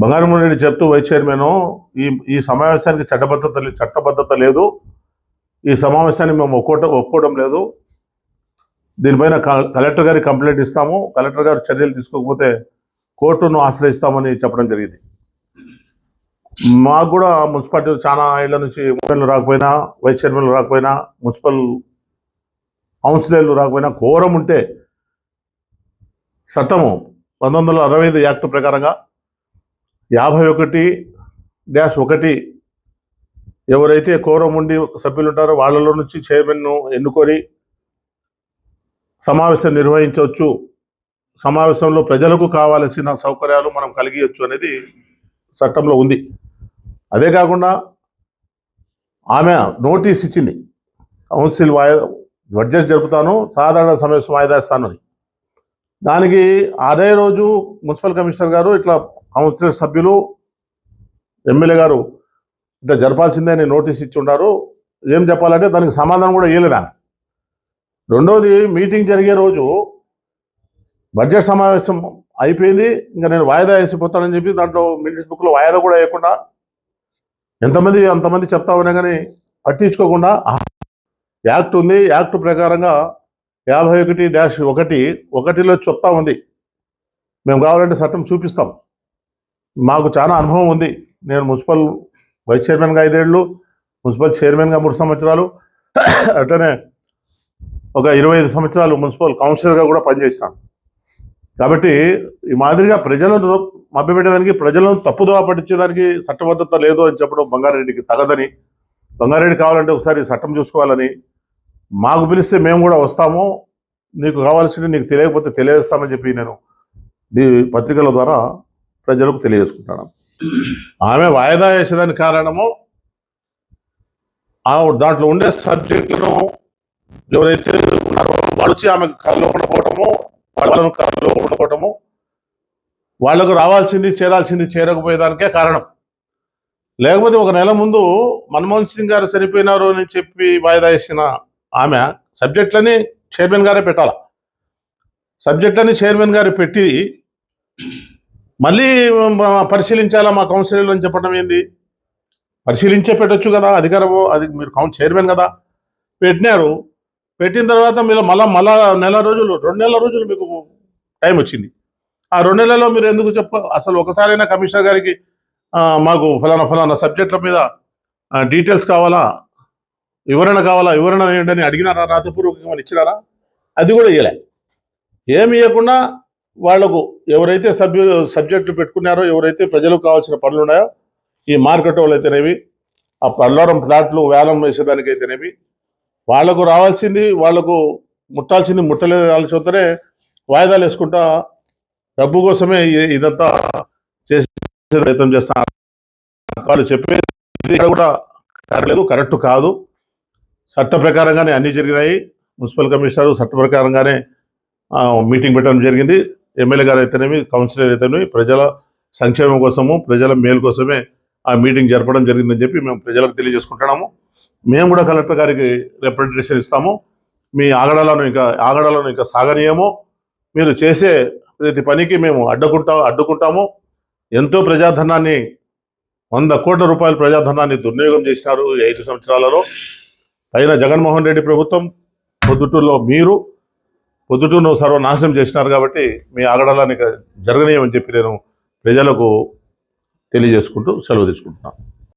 బంగారం రెడ్డి చెప్తూ vice chairman ఈ ఈ సమావేశానికి చట్టబద్ధత చట్టబద్ధత లేదు. ఈ సమావేశాన్ని మేము ఒక్కోట ఒప్పుకోవడం లేదు. దీనిపైన క- కలెక్టర్ గారికి కంప్లైంట్ ఇస్తాము. కలెక్టర్ గారు చర్యలు తీసుకోకపోతే కోర్టును ఆశ్రయిస్తామని చెప్పడం జరిగింది. మాకు కూడా మున్సిపాలిటీ చాలా ఏళ్ళ నుంచి ఎమ్మెల్యేలు రాకపోయినా వైస్ చైర్మన్లు రాకపోయినా మున్సిపల్ కౌన్సిలర్లు రాకపోయినా కోరం ఉంటే చట్టము పంతొమ్మిది వందల అరవై ఐదు యాక్ట్ ప్రకారంగా యాభై ఒకటి డ్యాష్ ఒకటి ఎవరైతే కోరం ఉండి సభ్యులు ఉంటారో వాళ్ళలో నుంచి చైర్మన్ను ఎన్నుకొని సమావేశం నిర్వహించవచ్చు. సమావేశంలో ప్రజలకు కావాల్సిన సౌకర్యాలు మనం కలిగియచ్చు అనేది చట్టంలో ఉంది. అదే కాకుండా ఆమె నోటీస్ ఇచ్చింది. కౌన్సిల్ వాయిదా బడ్జెట్ జరుపుతాను సాధారణ సమావేశం వాయిదా ఇస్తాను అని దానికి అదే రోజు మున్సిపల్ కమిషనర్ గారు ఇట్లా కౌన్సిలర్ సభ్యులు ఎమ్మెల్యే గారు ఇట్లా జరపాల్సిందే అని నోటీస్ ఇచ్చి ఉన్నారు ఏం చెప్పాలంటే దానికి సమాధానం కూడా ఇవ్వలేదా రెండోది మీటింగ్ జరిగే రోజు బడ్జెట్ సమావేశం అయిపోయింది. ఇంకా నేను వాయిదా వేసిపోతానని చెప్పి దాంట్లో మినిట్స్ బుక్లో వాయిదా కూడా వేయకుండా ఎంతమంది అంతమంది చెప్తా ఉన్నా కానీ పట్టించుకోకుండా యాక్ట్ ఉంది. యాక్ట్ ప్రకారంగా యాభై ఒకటి డాష్ ఒకటి ఒకటిలో చెప్తా ఉంది. మేము కావాలంటే చట్టం చూపిస్తాం. మాకు చాలా అనుభవం ఉంది. నేను మున్సిపల్ వైస్ చైర్మన్గా ఐదేళ్ళు మున్సిపల్ చైర్మన్గా మూడు సంవత్సరాలు అట్లనే ఒక ఇరవై ఐదు సంవత్సరాలు మున్సిపల్ కౌన్సిలర్గా కూడా పనిచేసినాను. కాబట్టి ఈ మాదిరిగా ప్రజలను మభ్యపెట్టేదానికి ప్రజలను తప్పుదోవ పట్టించేదానికి చట్టబద్ధత లేదు అని చెప్పడం బంగారెడ్డికి తగదని. బంగారెడ్డి కావాలంటే ఒకసారి చట్టం చూసుకోవాలని. మాకు పిలిస్తే మేము కూడా వస్తాము. నీకు కావాల్సింది నీకు తెలియకపోతే తెలియజేస్తామని చెప్పి నేను ఈ పత్రికల ద్వారా ప్రజలకు తెలియజేసుకుంటాను. ఆమె వాయిదా వేసేదానికి కారణము ఆమె దాంట్లో ఉండే సబ్జెక్టులను ఎవరైతే ఉన్నారో వాళ్ళు వచ్చి ఆమె కళ్ళు ఉండకపోవటము వాళ్ళను కళ్ళు ఉండకపోవటము వాళ్ళకు రావాల్సింది చేరాల్సింది చేరకపోయేదానికే కారణం. లేకపోతే ఒక నెల ముందు మన్మోహన్ సింగ్ గారు చనిపోయినారు అని చెప్పి వాయిదా వేసిన ఆమె సబ్జెక్టులని చైర్మన్ గారే పెట్టాల? సబ్జెక్టులని చైర్మన్ గారు పెట్టి మళ్ళీ పరిశీలించాలా మా కౌన్సిలర్లు అని చెప్పడం ఏంది? పరిశీలించే పెట్టొచ్చు కదా అధికారము అది మీరు కౌన్ చైర్మన్ కదా. పెట్టినారు. పెట్టిన తర్వాత మీరు మళ్ళా మళ్ళా నెల రోజులు రెండు నెలల రోజులు మీకు టైం వచ్చింది. ఆ రెండు నెలల్లో మీరు ఎందుకు చెప్ప అసలు ఒకసారైనా కమిషనర్ గారికి మాకు ఫలానా ఫలానా సబ్జెక్టుల మీద డీటెయిల్స్ కావాలా? వివరణ కావాలా? వివరణ ఏంటని అని అడిగినారా రాతపూర్వకంగా ఇచ్చినారా? అది కూడా ఇవ్వలే ఏమి ఇవ్వకుండా వాళ్ళకు ఎవరైతే సభ్యులు సబ్జెక్టులు పెట్టుకున్నారో ఎవరైతే ప్రజలకు కావాల్సిన పనులు ఉన్నాయో ఈ మార్కెట్ వాళ్ళు అయితేనేవి ఆ పల్లవరం ప్లాట్లు వేలం వేసేదానికి అయితేనేవి వాళ్ళకు రావాల్సింది వాళ్ళకు ముట్టాల్సింది ముట్టలేదు ఆలోచనతోనే వాయిదాలు వేసుకుంటా డబ్బు కోసమే ఇదంతా చేసే ప్రయత్నం చేస్తున్నారు వాళ్ళు చెప్పేది కూడా లేదు కరెక్ట్ కాదు. చట్ట ప్రకారంగానే అన్ని జరిగినాయి. మున్సిపల్ కమిషనర్ చట్ట ప్రకారంగానే మీటింగ్ పెట్టడం జరిగింది. ఎమ్మెల్యే గారు అయితేనేమి కౌన్సిలర్ అయితేనేమి ప్రజల సంక్షేమం కోసము ప్రజల మేలు కోసమే ఆ మీటింగ్ జరపడం జరిగిందని చెప్పి మేము ప్రజలకు తెలియజేసుకుంటున్నాము. మేము కూడా కలెక్టర్ గారికి రిప్రజెంటేషన్ ఇస్తాము. మీ ఆగడాలను ఇంకా ఆగడాలను ఇంకా సాగనీయము. మీరు చేసే ప్రతి పనికి మేము అడ్డుకుంటా అడ్డుకుంటాము. ఎంతో ప్రజాధనాన్ని వంద కోట్ల రూపాయల ప్రజాధనాన్ని దుర్వినియోగం చేసినారు ఈ ఐదు సంవత్సరాలలో. పైన జగన్మోహన్ రెడ్డి ప్రభుత్వం పొద్దుటూరులో మీరు పొద్దుటూరును సర్వనాశనం చేసినారు కాబట్టి మీ ఆగడాలని జరగనీయమని చెప్పి నేను ప్రజలకు తెలియజేసుకుంటూ సెలవు తీసుకుంటున్నాను.